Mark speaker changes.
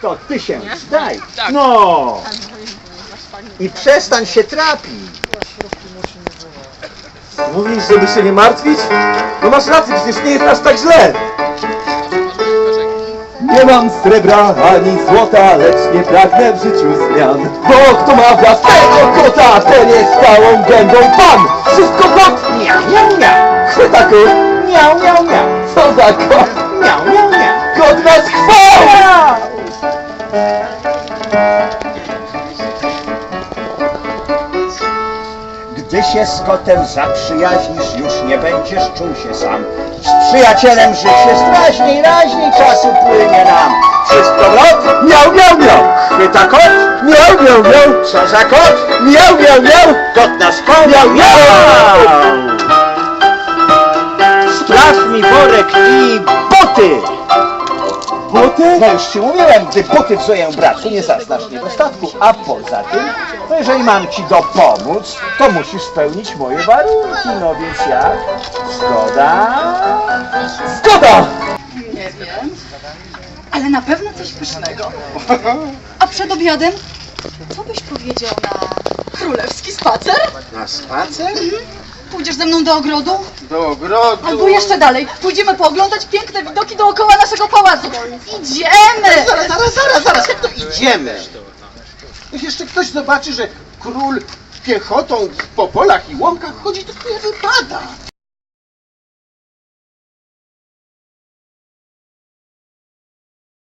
Speaker 1: To ty się zdaj. No! I przestań się trapić.
Speaker 2: Mówisz, żeby się nie martwić? No masz rację, przecież nie jest aż tak źle. Nie mam srebra ani złota, lecz nie pragnę w życiu zmian. Bo kto ma własnego kota, ten jest całą gębą pan. Wszystko kot!
Speaker 1: Miau, miau, miau.
Speaker 2: Chwyta kot!
Speaker 1: Miau, miau, miau.
Speaker 2: Co za kot?
Speaker 1: Miau, miau, miau.
Speaker 2: Kot nas!
Speaker 1: Gdy się z kotem zaprzyjaźnisz, już nie będziesz czuł się sam. Z przyjacielem żyć jest raźniej, raźniej czasu płynie nam. Wszystko wrot?
Speaker 2: Miał, miał, miał!
Speaker 1: Chwyta kot?
Speaker 2: Miał, miał, miał!
Speaker 1: Co za kot?
Speaker 2: Miał, miał, miał!
Speaker 1: Kot nas koł?
Speaker 2: Miau, miau!
Speaker 1: Spraw mi worek i buty!
Speaker 2: Buty?
Speaker 1: No już ci mówiłem, gdy buty wzoję braku, nie zaznasz niedostatku. A poza tym, no jeżeli mam ci dopomóc, to musisz spełnić moje warunki. No więc jak? Zgoda?
Speaker 2: Zgoda!
Speaker 3: Nie wiem. Ale na pewno coś pysznego. A przed obiadem, co byś powiedział na królewski spacer?
Speaker 1: Na spacer?
Speaker 3: Pójdziesz ze mną do ogrodu?
Speaker 1: Do ogrodu.
Speaker 3: Albo jeszcze dalej, pójdziemy pooglądać piękne widoki dookoła pałacu. Idziemy!
Speaker 4: Zaraz, zaraz, zaraz, zaraz, jak to idziemy? Niech jeszcze ktoś zobaczy, że król piechotą po polach i łąkach chodzi, to nie wypada.